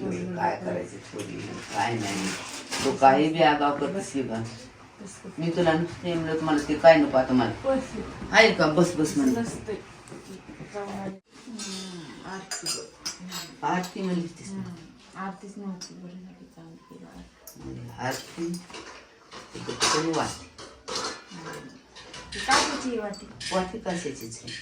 एवढं काय करायचं थोडी काय नाही. तू काही बी आगाव करतेस की का? मी तुला नुसते म्हणत मला ते काय नको आता मला. आहे का? बस बस म्हणलं. आरती म्हणली. आरतीच नव्हती बरं झाली चांगली आरती. म्हणजे वाटी. वाटते कशाचीच आहे?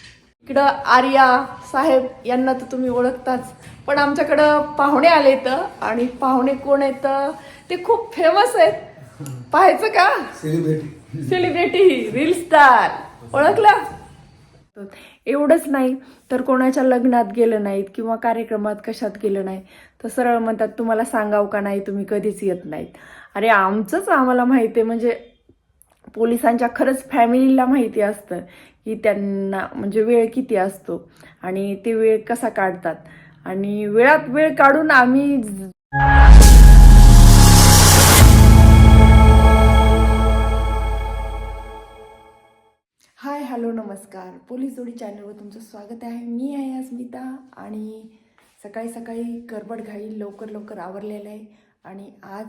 इकडं आर्या साहेब यांना तर तुम्ही ओळखताच. पण आमच्याकडं पाहुणे आले तर आणि पाहुणे कोण आहेत? ते खूप फेमस आहेत. पाहायचं का? सेलिब्रिटी रील स्टार ओळखला? एवढंच नाही तर कोणाच्या लग्नात गेलं नाहीत किंवा कार्यक्रमात कशात गेलं नाही तर सरळ म्हणतात तुम्हाला सांगाव का नाही? तुम्ही कधीच येत नाहीत. अरे आमचंच आम्हाला माहिती आहे म्हणजे पोलिसांच्या खरंच फॅमिलीला माहिती असतं. की त्यांना म्हणजे वेळ किती असतो आणि ते वेळ कसा काढतात. आणि वेळात वेळ काढून आम्ही हाय हॅलो नमस्कार. पोलीस जोडी चॅनलवर तुमचं स्वागत आहे. मी आहे अस्मिता आणि सकाळी सकाळी गडबड घाई लवकर लवकर आवरलेलं आहे आणि आज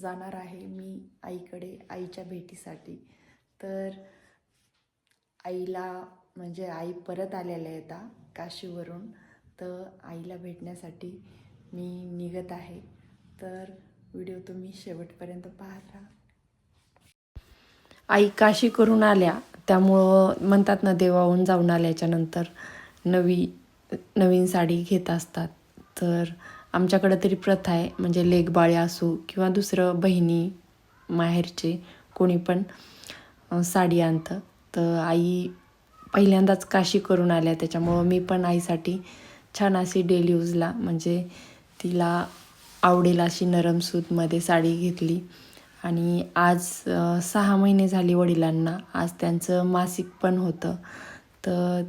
जाणार आहे मी आईकडे आईच्या भेटीसाठी. तर आईला म्हणजे आई परत आलेल्या आहेत काशीवरून. तर आईला भेटण्यासाठी मी निघत आहे. तर व्हिडिओ तुम्ही शेवटपर्यंत पाहत. राहा आई काशी करून आल्या. त्यामुळं म्हणतात ना देवाहून जाऊन आल्याच्यानंतर नवी नवीन साडी घेत असतात. तर आमच्याकडं तरी प्रथा आहे म्हणजे लेकबाळे असू किंवा दुसरं बहिणी माहेरचे कोणी पण साडी आणतं. तर आई पहिल्यांदाच काशी करून आल्या. त्याच्यामुळं मी पण आईसाठी छान अशी डेली यूजला म्हणजे तिला आवडेल अशी नरम सूतमध्ये साडी घेतली. आणि आज सहा महिने झाली वडिलांना. आज त्यांचं मासिक पण होतं. तर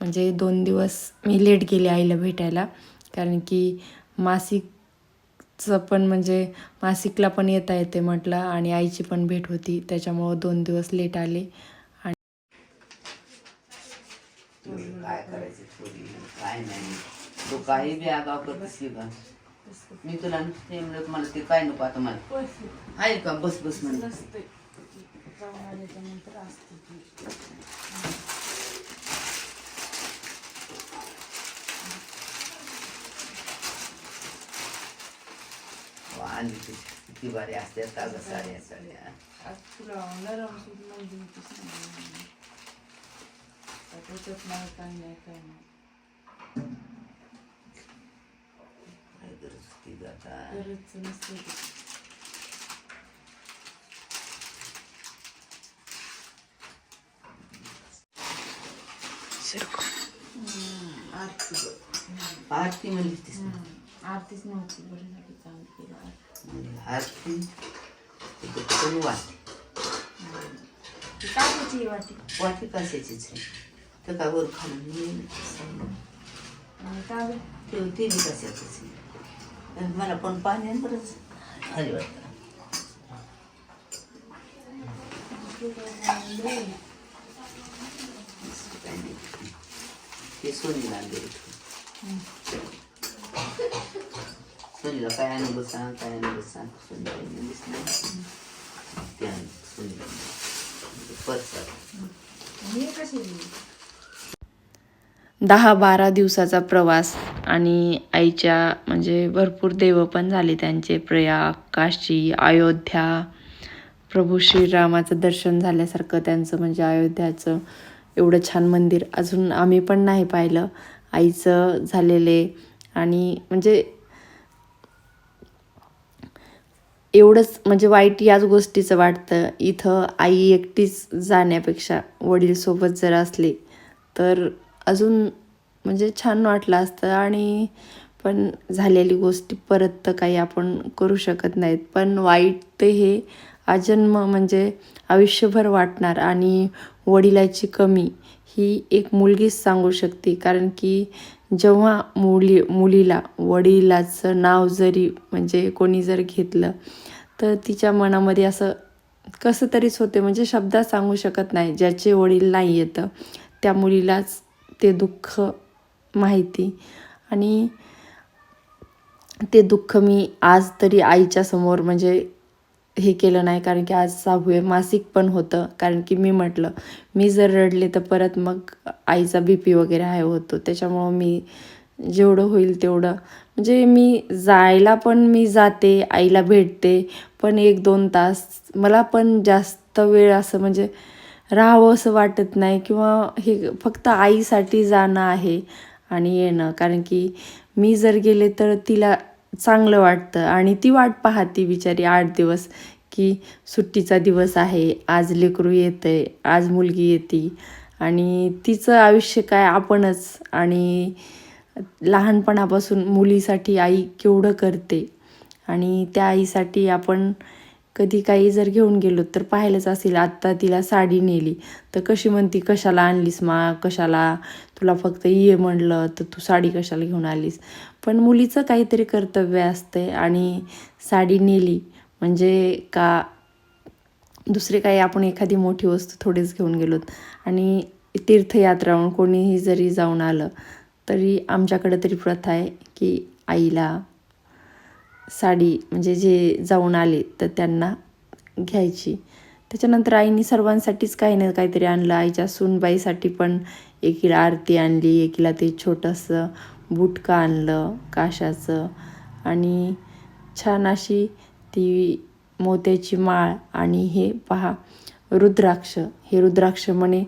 म्हणजे दोन दिवस मी लेट गेले आईला भेटायला. कारण की मासिकचं पण म्हणजे मासिकला पण येता येते म्हटलं आणि आईची पण भेट होती. त्याच्यामुळं दोन दिवस लेट आले आणि एवढं काय करायचं थोडी काय नाही. तू काही बी आगाव करतेस की का? मी तुला नुसते म्हणत मला ते काय नको आता मला. आहे का? बस बस म्हणलं नसते जाऊन असते आणि किती भारी असतात का गं साड्या. साड्या आज तुला नरम सूट म्हणजे होतीच नाही त्याच्यात नाही काय नाही काय नाही काय गरज होती गं आता गरज नसते ती. आरती बघ. आरती म्हणली तीस ना. आरतीच नव्हती बरं झाली चांगली केलं आरती. म्हणजे आरती ते कोणी वाटते ती काय त्याची वाटी वाटते कशाचीच आहे तर काय वर खालून येईल आणि काय बे? ते ते बी कशाचीच आहे मला पण पाणी आहे बरंच खाली वाटतं काय नाही. ते सोनीला आणले इथून. सोनीला काय आणलं सांग काय आणलं सांग सोनीला आणलं सांग. ते आणलं सोनीला परसात हे कशी दिली? दहा बारा दिवसाचा प्रवास आणि आईच्या म्हणजे भरपूर देव पण झाले त्यांचे प्रयाग काशी अयोध्या. प्रभू श्रीरामाचं दर्शन झाल्यासारखं त्यांचं म्हणजे अयोध्याचं एवढं छान मंदिर. अजून आम्ही पण नाही पाहिलं. आईचं झालेले आणि म्हणजे एवढंच म्हणजे वाईट याच गोष्टीचं वाटतं. इथं आई एकटीच जाण्यापेक्षा वडील सोबत जर असले तर अजून म्हणजे छान वाटलं असतं आणि पण झालेली गोष्टी परत तर काही आपण करू शकत नाहीत. पण वाईट ते हे अजन्म म्हणजे आयुष्यभर वाटणार आणि वडिलाची कमी ही एक मुलगीच सांगू शकते. कारण की जेव्हा मुली मुलीला वडिलाचं नाव जरी म्हणजे कोणी जर घेतलं तर तिच्या मनामध्ये असं कसं तरीच होते. म्हणजे शब्दात सांगू शकत नाही. ज्याचे वडील नाही येतं त्या मुलीलाच ते दुःख माहिती. आणि ते दुःख मी आज तरी आईच्या समोर म्हणजे हे केलं नाही कारण की आज सहावे आहे मासिक पण होतं. कारण की मी म्हटलं मी जर रडले तर परत मग आईचा बी पी वगैरे हाय होतो. त्याच्यामुळं मी जेवढं होईल तेवढं. म्हणजे मी जायला पण मी जाते आईला भेटते पण एक दोन तास मला पण जास्त वेळ असं म्हणजे राहावं असं वाटत नाही किंवा हे फक्त आईसाठी जाणं आहे आणि येणं. कारण की मी जर गेले तर तिला चांगलं वाटतं आणि ती वाट पाहती बिचारी आठ दिवस की सुट्टीचा दिवस आहे आज लेकरू येतं आज मुलगी येते आणि तिचं आयुष्य काय आपणच आणि लहानपणापासून मुलीसाठी आई केवढं करते आणि त्या आईसाठी आपण कधी काही जर घेऊन गेलो तर पाहिलंच असेल आत्ता तिला साडी नेली. तर कशी म्हणती कशाला आणलीस मा? कशाला? तुला फक्त ये म्हणलं तर तू साडी कशाला घेऊन आलीस? पण मुलीचं काहीतरी कर्तव्य असते आणि साडी नेली म्हणजे का दुसरे काही आपण एखादी मोठी वस्तू थोडीच घेऊन गेलोत आणि तीर्थयात्राहून कोणीही जरी जाऊन आलं तरी आमच्याकडं तरी प्रथा आहे की आईला साडी म्हणजे जे जाऊन आले तर त्यांना घ्यायची. त्याच्यानंतर आईने सर्वांसाठीच काही ना काहीतरी आणलं. आईच्या सूनबाईसाठी पण एकीला आरती आणली एकीला ते छोटंसं बुटकं आणलं काशाचं. आणि छान अशी ती मोत्याची माळ आणि हे पहा रुद्राक्ष. हे रुद्राक्ष म्हणे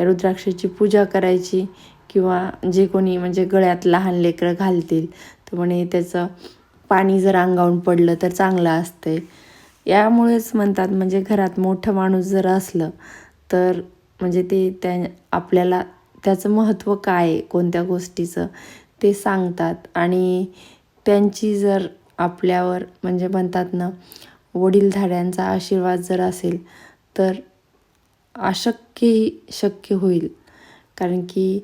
या रुद्राक्षाची पूजा करायची किंवा जे कोणी म्हणजे गळ्यात लहान लेकरं घालतील तर म्हणे त्याचं पाणी जर अंगावून पडलं तर चांगलं असते यामुळेच म्हणतात म्हणजे घरात मोठं माणूस जर असलं तर म्हणजे ते त्या आपल्याला त्याचं महत्त्व काय आहे कोणत्या गोष्टीचं ते सांगतात. आणि त्यांची जर आपल्यावर म्हणजे म्हणतात ना वडीलधाऱ्यांचा आशीर्वाद जर असेल तर अशक्यही शक्य होईल. कारण की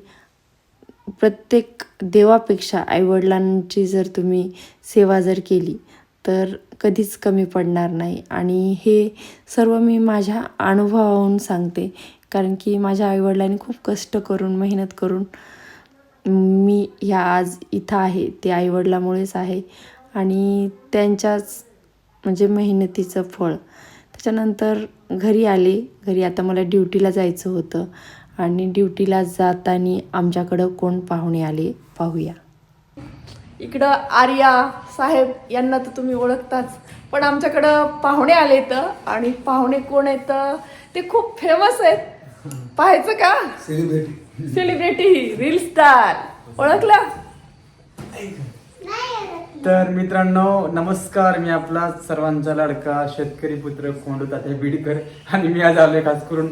प्रत्येक देवापेक्षा आईवडिलांची जर तुम्ही सेवा जर केली तर कधीच कमी पडणार नाही. आणि हे सर्व मी माझ्या अनुभवाहून सांगते कारण की माझ्या आईवडिलांनी खूप कष्ट करून मेहनत करून मी ह्या आज इथं आहे ते आईवडिलामुळेच आहे. आणि त्यांच्याच म्हणजे मेहनतीचं फळ. त्याच्यानंतर घरी आले घरी आता मला ड्युटीला जायचं होतं. आणि ड्युटीला जाताना आमच्याकडं कोण पाहुणे आले? पाहूया. इकडं आर्या साहेब यांना तर तुम्ही ओळखताच पण आमच्याकडं पाहुणे आले तर आणि पाहुणे कोण आहेत ते खूप फेमस आहेत. पाहायचं का? सेलिब्रिटी सेलिब्रिटी रील स्टार ओळखला? तर मित्रांनो नमस्कार. मी आपला सर्वांचा लाडका शेतकरी पुत्र कोंडू तात्या बिडकर आणि मी आज आलोय खास करून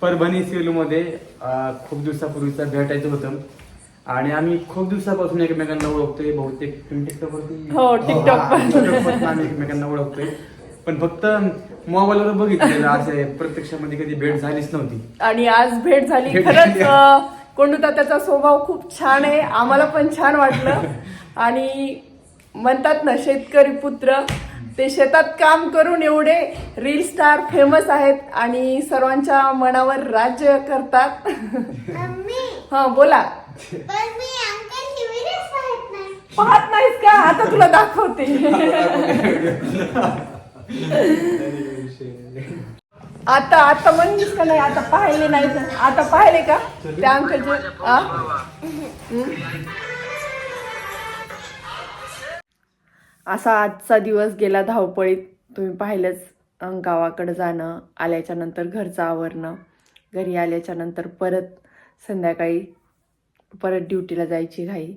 परभणी सिव्हिलमध्ये अं, खूप दिवसापूर्वीचा भेटायचं होतं आणि आम्ही खूप दिवसापासून एकमेकांना ओळखतोय बहुतेक तुम्ही टिकटॉकवरती हो, टिकटॉक टिकटॉकवरती आम्ही एकमेकांना ओळखतोय. पण फक्त मोबाईलवर बघितलेलं असे प्रत्यक्षामध्ये कधी भेट झालीच नव्हती. आणि आज भेट झाली खरंच कोंडूता त्याचा स्वभाव खूप छान आहे. आम्हाला पण छान वाटलं. आणि म्हणतात ना शेतकरी पुत्र ते शेतात काम करून एवढे रील स्टार फेमस आहेत आणि सर्वांच्या मनावर राज्य करतात. हा बोला. पाहत नाही. पाहत नाहीस का? आता तुला दाखवते. आता आता म्हणलीस का नाही? आता पाहिले नाही आता पाहिले का? त्या अंकलचे असा आजचा दिवस गेला धावपळीत. तुम्ही पाहिलंच गावाकडं जाणं आल्याच्यानंतर घरचं आवरणं घरी आल्याच्यानंतर परत संध्याकाळी परत ड्युटीला जायची घाई.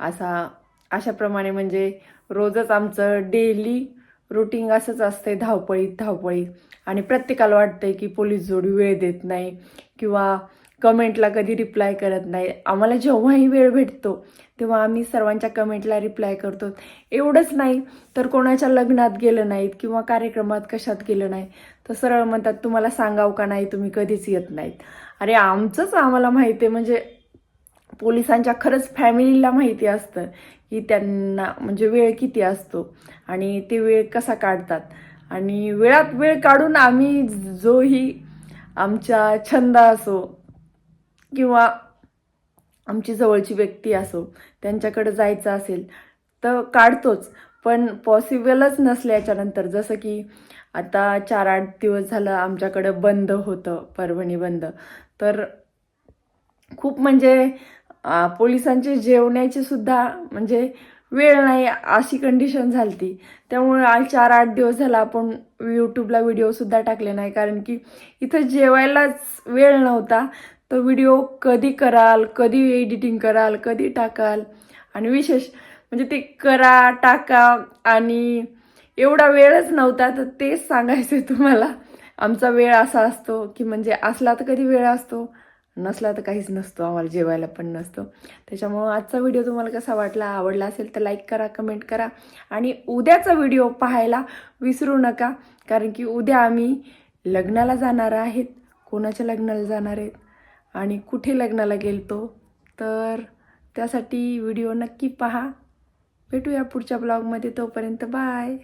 असा अशाप्रमाणे म्हणजे रोजच आमचं डेली रुटीन असंच असतंय धावपळीत धावपळीत. आणि प्रत्येकाला वाटतंय की पोलीस जोडी वेळ देत नाही किंवा कमेंटला कधी रिप्लाय करत नाही. आम्हाला जेव्हाही वेळ भेटतो तेव्हा आम्ही सर्वांच्या कमेंटला रिप्लाय करतो. एवढंच नाही तर कोणाच्या लग्नात गेलं नाहीत किंवा कार्यक्रमात कशात गेलं नाही तर सरळ म्हणतात तुम्हाला सांगाव का नाही? तुम्ही कधीच येत नाहीत. अरे आमचंच आम्हाला माहिती आहे म्हणजे पोलिसांच्या खरंच फॅमिलीला माहिती असतं की त्यांना म्हणजे वेळ किती असतो आणि ते वेळ कसा काढतात. आणि वेळात वेळ काढून आम्ही जोही आमच्या छंद असो किंवा आमची जवळची व्यक्ती असो त्यांच्याकडे जायचं असेल तर काढतोच. पण पॉसिबलच नसल्याच्यानंतर जसं की आता चार आठ दिवस झालं आमच्याकडं बंद होतं परभणी बंद. तर खूप म्हणजे पोलिसांची पोलिसांचे जेवण्याची सुद्धा म्हणजे वेळ नाही अशी कंडिशन झाली ती त्यामुळे आज चार आठ दिवस झाला आपण यूट्यूबला व्हिडिओसुद्धा टाकले नाही. कारण की इथं जेवायलाच वेळ नव्हता. तो व्हिडिओ कधी कराल कधी एडिटिंग कराल कधी टाकाल? आणि विशेष म्हणजे ते करा टाका आणि एवढा वेळच नव्हता तर तेच सांगायचं आहे तुम्हाला. आमचा वेळ असा असतो की म्हणजे असला तर कधी वेळ असतो नसला तर काहीच नसतो. आम्हाला जेवायला पण नसतो. त्याच्यामुळं आजचा व्हिडिओ तुम्हाला कसा वाटला आवडला असेल तर लाईक करा कमेंट करा. आणि उद्याचा व्हिडिओ पाहायला विसरू नका कारण की उद्या आम्ही लग्नाला जाणार आहेत. कोणाच्या लग्नाला जाणार आहेत? आणि कुठे लग्नाला गेलतो तर त्यासाठी व्हिडिओ नक्की पहा. भेटूया पुढच्या ब्लॉगमध्ये तोपर्यंत बाय.